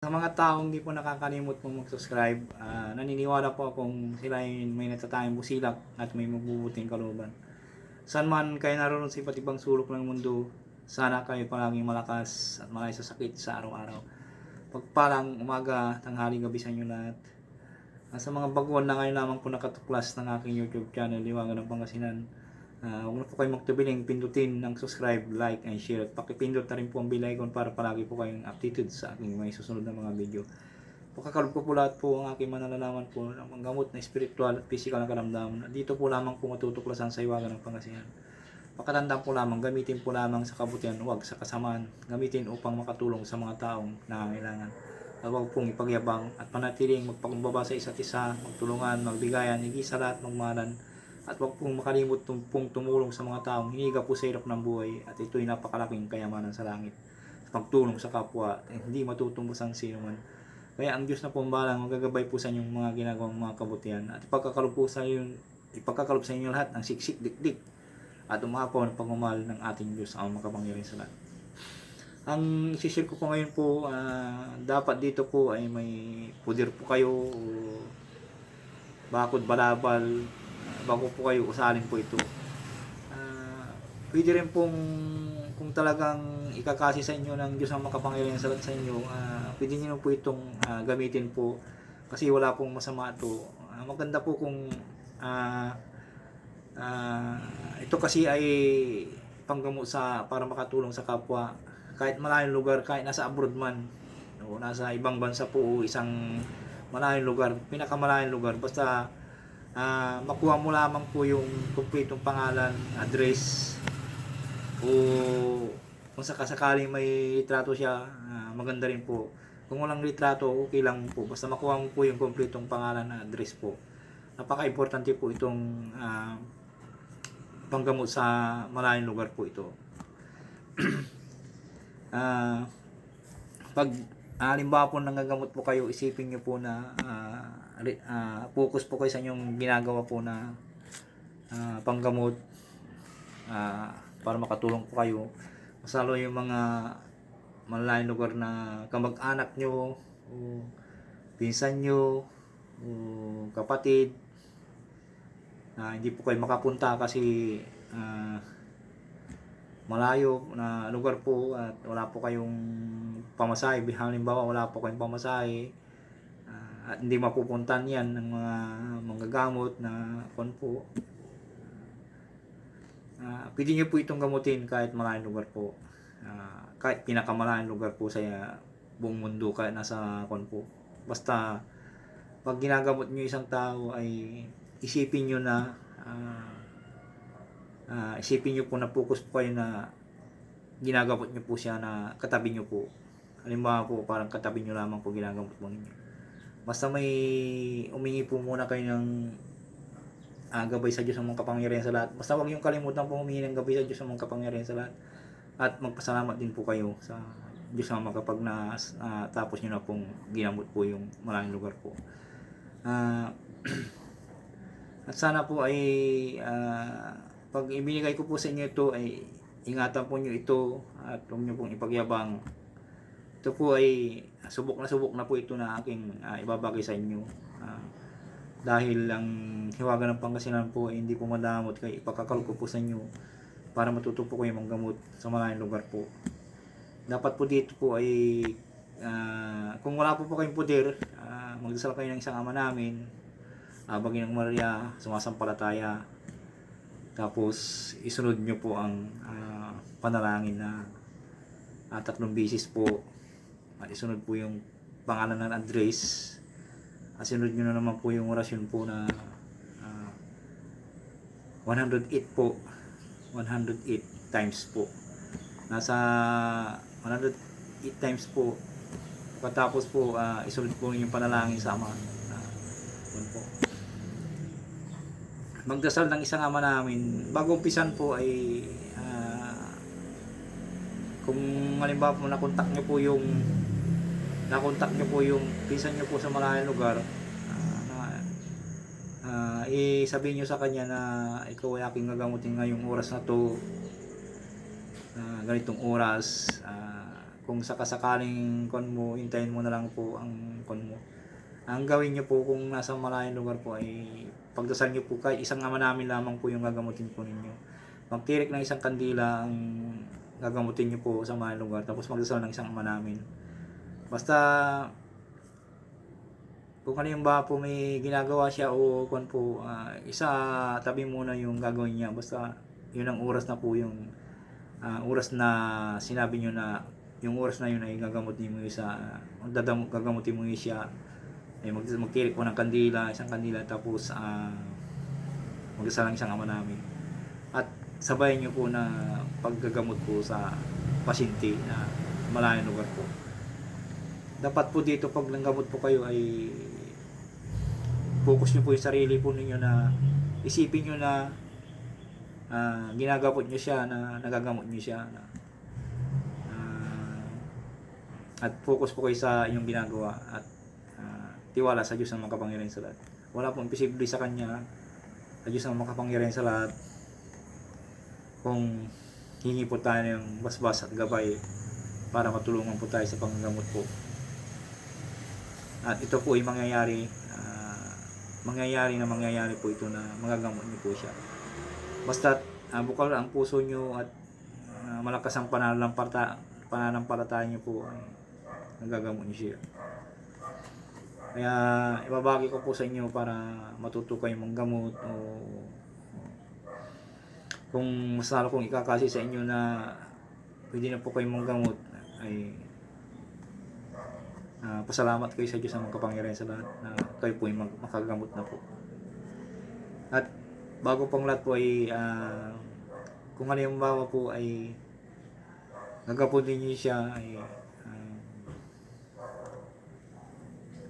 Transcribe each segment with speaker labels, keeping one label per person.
Speaker 1: Sa mga taong hindi po nakakalimot pong mag-subscribe, ah, naniniwala po akong sila ay may natatayang busilak at may mabubuting kalooban. Saan man kayo naroon sa iba't ibang sulok ng mundo, sana kayo palaging malakas at malay sa sakit sa araw-araw. Pagpalang umaga, tanghali, gabi sa inyo lahat. Ah, sa mga baguhan na ngayon lamang po nakatuklas ng aking YouTube channel, Liwangan ng Pangasinan. Ah, huwag na po kayo magtubiling pindutin ng subscribe, like, and share. At pakipindot na rin po ang bell icon para palagi po kayong updated sa aking may susunod na mga video. Pagkakalog ko po lahat po ang aking mananalaman po ng mga gamot na spiritual at physical na karamdaman. Dito po lamang po matutuklasan sa iwagan ng Pangasinan. Pakatandaan po lamang, gamitin po lamang sa kabutihan, huwag sa kasamaan. Gamitin upang makatulong sa mga taong nangangailangan. At huwag pong ipagyabang at panatiling magpakumbaba sa isa't isa, magtulungan, magbigayan, higit sa lahat magmahalan. At huwag pong makalimot pong tumulong sa mga taong hiniga po sa hirap ng buhay at ito'y napakalaking kayamanan sa langit. Pagtulong sa kapwa, eh, hindi matutumbos ang sino man. Kaya ang Diyos na po ang balang magagabay po sa inyong mga ginagawang mga kabutihan at ipagkakalob po sa inyo, ipagkakalob sa inyo lahat ng siksik dikdik at umapaw ng pagmamahal ng ating Diyos ang makapangyarihan sa lahat. Ang isishare ko po ngayon po, ah, dapat dito po ay may pudir po kayo o bakod balabal bago po kayo usalin po ito. Ah, pwede rin pong kung talagang ikakasi sa inyo ng Diyos ang makapangyarihan sa sa inyo, ah, pwede niyo po itong ah, gamitin po kasi wala pong masama ito. Ah, maganda po kung ah, ah, ito kasi ay panggamot sa para makatulong sa kapwa kahit malayong lugar, kahit nasa abroad man o nasa ibang bansa po o isang malayong lugar, pinakamalayong lugar basta ah, makuha mo lamang po yung kumpletong pangalan, address o kung sakasakaling may litrato siya, ah, maganda rin po. Kung walang litrato, okay lang po. Basta makuha mo po yung kumpletong pangalan na address po. Napaka-importante po itong ah, panggamot sa malayong lugar po ito. Ah, pag halimbawa po nangagamot po kayo, isipin niyo po na ah, ah, focus po kayo sa inyong ginagawa po na ah, panggamot ah, para makatulong po kayo. Masalo yung mga malayong lugar na kamag-anak nyo o pinsan nyo o kapatid na hindi po kayo makapunta kasi ah, malayo na lugar po at wala po kayong pamasahe. Halimbawa, wala po kayong pamasahe ah, hindi mapupuntan yan ng mga manggagamot na kon po. Ah, pwede nyo po itong gamutin kahit malayong lugar po. Ah, kahit pinakamalayong lugar po sa buong mundo kahit nasa kon po. Basta pag ginagamot nyo isang tao ay isipin nyo na ah, ah, isipin nyo po na focus po kayo na ginagamot nyo po siya na katabi nyo po. Halimbawa po, parang katabi nyo lamang po ginagamot po ninyo. Basta may umingi po muna kayo ng ah, gabay sa Diyos ng mga kapangyarihan sa lahat. Basta huwag yung kalimutan po humingi ng gabay sa Diyos ng mga kapangyarihan sa lahat. At magpasalamat din po kayo sa Diyos na makapag na ah, tapos nyo na pong ginamot po yung maraming lugar po. Ah, at sana po ay ah, pag ibinigay ko po sa inyo ito ay ingatan po nyo ito at huwag nyo pong ipagyabang. Ito po ay subok na subok na po ito na aking ah, ibabagay sa inyo. Ah, dahil ang hiwaga ng Pangasinan po ay hindi po madamot kaya ipakakal ko po sa inyo para matuto po kayo manggamot sa maraming lugar po. Dapat po dito po ay ah, kung wala po po kayong puder, ah, magdasal kayo ng isang ama namin, uh, Baginang Maria, sumasampalataya, tapos isunod nyo po ang ah, panalangin na ah, tatlong bisis po isunod po yung pangalan ng address. At sunod nyo na naman po yung orasyon po na ah, 108 po. 108 times po. Nasa 108 times po. Pagkatapos po ah, isunod po yung panalangin sa ama. Yun po. Magdasal ng isang ama namin. Bago umpisan po ay ah, kung halimbawa po nakontak nyo po yung nakontak nyo po yung pinsan nyo po sa malayong lugar ah, na ah, isabihin nyo sa kanya na ikaw ay aking gagamutin ngayong oras na to ah, ganitong oras ah, kung sakasakaling kon mo, hintayin mo na lang po ang kon mo. Ang gawin niyo po kung nasa malayong lugar po ay pagdasal niyo po kahit isang ama namin lamang po yung gagamutin po ninyo. Magtirik ng isang kandila ang gagamutin niyo po sa malayong lugar tapos magdasal ng isang ama namin. Basta kung ano yung ba po may ginagawa siya o kung po ah, isa tabi muna yung gagawin niya. Basta yun ang oras na po yung ah, oras na sinabi niyo na yung oras na yun ay gagamutin mo yung sa dadam, gagamutin mo siya. Ay mag, magtirik po ng kandila isang kandila tapos uh, magdasal ng isang ama namin. At sabayan niyo po na paggagamot po sa pasyente na malayong lugar po dapat po dito pag nanggamot po kayo ay focus nyo po yung sarili po ninyo na isipin nyo na ah, ginagamot nyo siya na nagagamot nyo siya na, ah, at focus po kayo sa inyong ginagawa at ah, tiwala sa Diyos na makapangyarihan sa lahat. Wala pong imposible sa Kanya sa Diyos na makapangyarihan sa lahat. Kung hingi po tayo ng basbas at gabay para matulungan po tayo sa panggamot po at ito po ay mangyayari, ah, mangyayari na mangyayari po ito na magagamot niyo po siya. Basta uh, bukal ang puso niyo at ah, malakas ang pananampalataya, pananampalataya niyo po ay nagagamot niyo siya. Kaya ibabagi ko po sa inyo para matuto kayo manggamot o kung mas lalo kong ikakasi sa inyo na pwede na po kayo manggamot ay Ah, pasalamat kayo sa Diyos ang kapangyarihan sa lahat na kayo po ay makagamot na po. At bago pang lahat po ay ah, kung ano yung bawa po ay nagapunin niyo siya ay ah,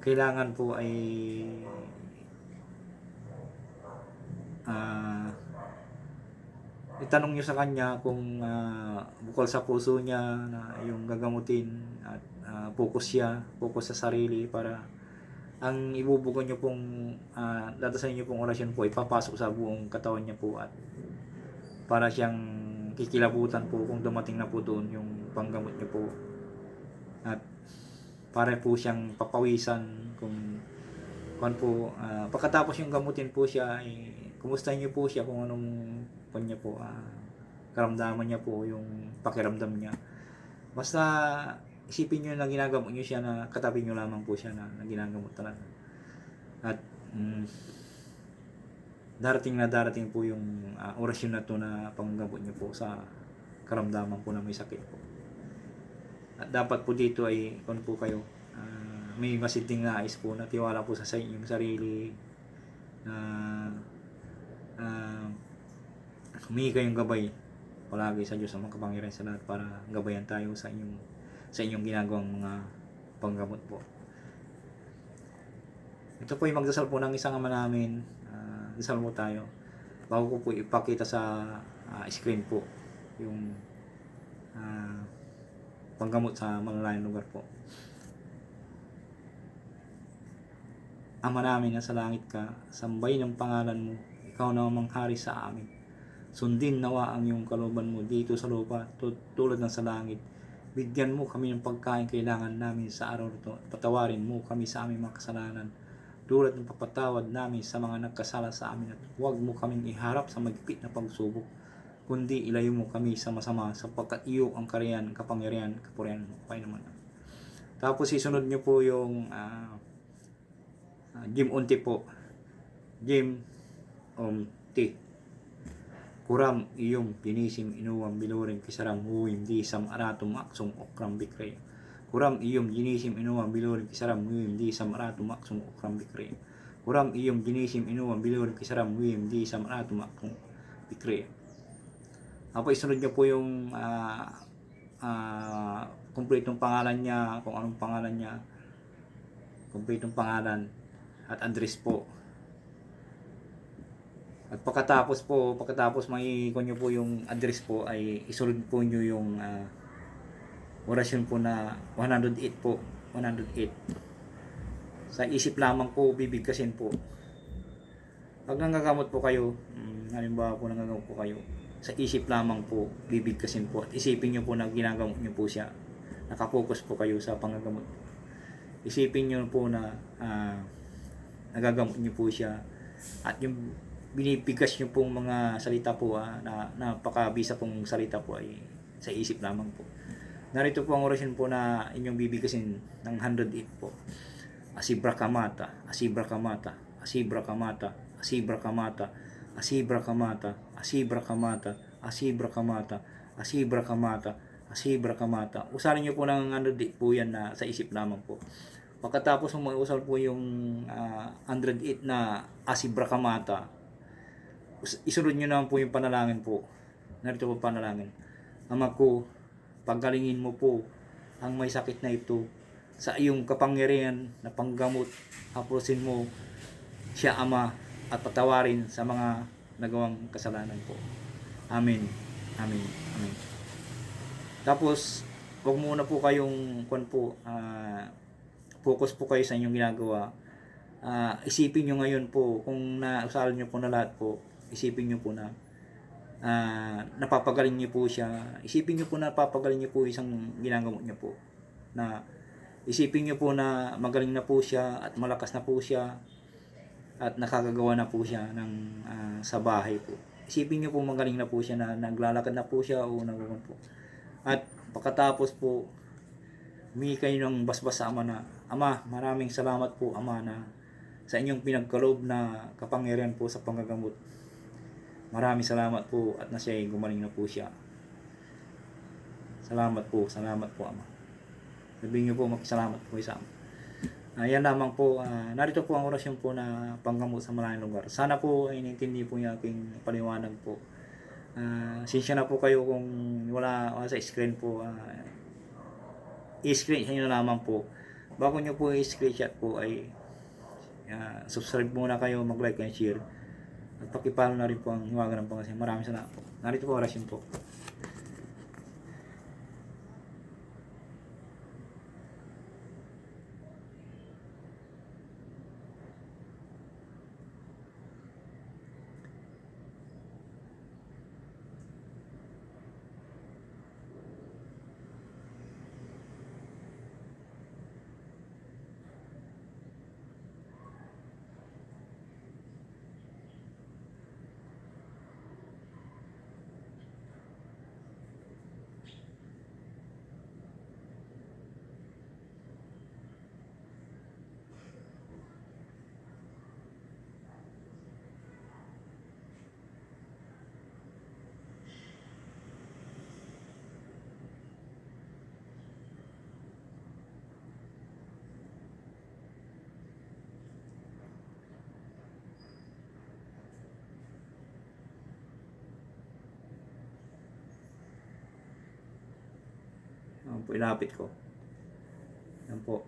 Speaker 1: kailangan po ay ah, itanong niyo sa kanya kung ah, bukal sa puso niya na yung gagamutin at ah, focus siya, focus sa sarili para ang ibubugon niyo pong uh, dadasalin niyo pong orasyon po ipapasok sa buong katawan niya po at para siyang kikilabutan po kung dumating na po doon yung panggamot niyo po. At para po siyang papawisan kung kung po ah, pagkatapos yung gamutin po siya ay kumusta niyo po siya kung anong kung niya po ah, karamdaman niya po yung pakiramdam niya basta isipin nyo na ginagamot nyo siya na katabi nyo lamang po siya na, na ginagamot talaga. At mm, darating na darating po yung uh, orasyon na to na panggamot nyo po sa karamdaman po na may sakit po. At dapat po dito ay kung po kayo uh, may masiding nais po na tiwala po sa, sa inyong sarili na uh, humingi kayong gabay palagi sa Diyos ang makapangyarihan sa lahat para gabayan tayo sa inyong sa inyong ginagawang mga panggamot po. Ito po yung magdasal po ng isang ama namin. Uh, dasal mo tayo. Bago ko po ipakita sa uh, screen po yung uh, panggamot sa malalayong lugar po. Ama namin na sa langit ka, sambay ng pangalan mo, ikaw na manghari sa amin. Sundin nawa ang iyong kalooban mo dito sa lupa, tulad ng sa langit Bigyan mo kami ng pagkain kailangan namin sa araw na ito. Patawarin mo kami sa aming mga kasalanan. Tulad ng papatawad namin sa mga nagkasala sa amin at huwag mo kaming iharap sa magpit na pagsubok kundi ilayo mo kami sa masama sapagkat iyo ang kariyan, kapangyarihan, kapurihan mo. Pay naman. Tapos isunod niyo po yung uh, uh, Jim Unti po. Jim Unti. Kuram iyong pinisim inuwam bilurin kisaram huwim di sam aratum aksum okram bikre. Kuram iyong ginisim inuwam bilurin kisaram huwim di sam aratum aksum okram bikre. Kuram iyong ginisim inuwam bilurin kisaram huwim di sam aratum aksum bikre. Apo isunod niyo po yung uh, uh, kumpletong pangalan niya, kung anong pangalan niya, kumpletong pangalan at address po at pagkatapos po, pagkatapos may kunyo po yung address po ay isunod po nyo yung uh, orasyon po na 108 po. 108. Sa isip lamang po bibigkasin po. Pag nangagamot po kayo, um, halimbawa po nangagamot po kayo, sa isip lamang po bibigkasin po at isipin nyo po na ginagamot nyo po siya nakapokus po kayo sa panggagamot. Isipin nyo po na ah, nagagamot nyo po siya at yung binibigas nyo pong mga salita po ah, na napakabisa pong salita po ay sa isip lamang po. Narito po ang orasyon po na inyong bibigasin ng 108 po. Asibra kamata, asibra kamata, asibra kamata, asibra kamata, asibra kamata, asibra kamata, asibra kamata, asibra kamata, asibra kamata. Usarin niyo po ng ano di po yan na sa isip lamang po. Pagkatapos mo usal po yung ah, 108 na asibra kamata, isunod niyo naman po yung panalangin po. Narito po panalangin. Ama ko, paggalingin mo po ang may sakit na ito sa iyong kapangyarihan na panggamot. Hapusin mo siya ama at patawarin sa mga nagawang kasalanan po. Amen. Amen. Amen. Tapos, wag muna po kayong kwan po, ah, focus po kayo sa inyong ginagawa. Ah, isipin nyo ngayon po, kung nausalan nyo po na lahat po, isipin nyo po na ah, napapagaling niyo po siya. Isipin niyo po na napapagaling niyo po isang ginagawa niyo po. Na isipin niyo po na magaling na po siya at malakas na po siya at nakakagawa na po siya ng ah, sa bahay po. Isipin niyo po magaling na po siya na naglalakad na po siya o nagawin po. At pagkatapos po, humingi kayo ng basbas sa Ama na, Ama, maraming salamat po Ama na sa inyong pinagkaloob na kapangyarihan po sa panggagamot. Maraming salamat po at na siya ay gumaling na po siya. Salamat po, salamat po Ama. Sabihin niyo po magsalamat po sa Ama. Ayan lamang po, ah, narito po ang orasyon po na panggamot sa maraming lugar. Sana po ay naintindi po yung aking paliwanag po. Ah, sinsya na po kayo kung wala, wala sa screen po. ah, i-screen nyo lamang po. Bago nyo po i-screenshot po ay ah, subscribe muna kayo, mag-like and share. At pakipalo na rin po ang hiwaga ng pangasin. Maraming salamat po. Narito po orasyon po. Ayan po, ilapit ko. Yan po.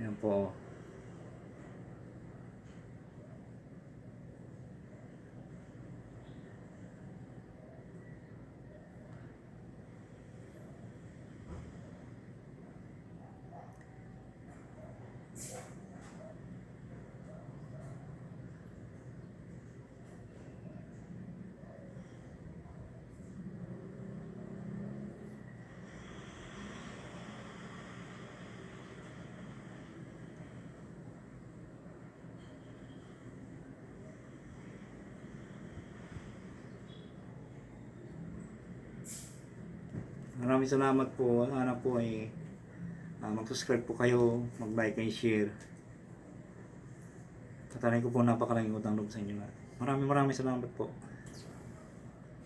Speaker 1: Ayan po. Maraming salamat po. Sana po ay ah, mag-subscribe po kayo, mag-like and share. Tatanay ko po napakalaking utang loob sa inyo lahat. Maraming maraming salamat po.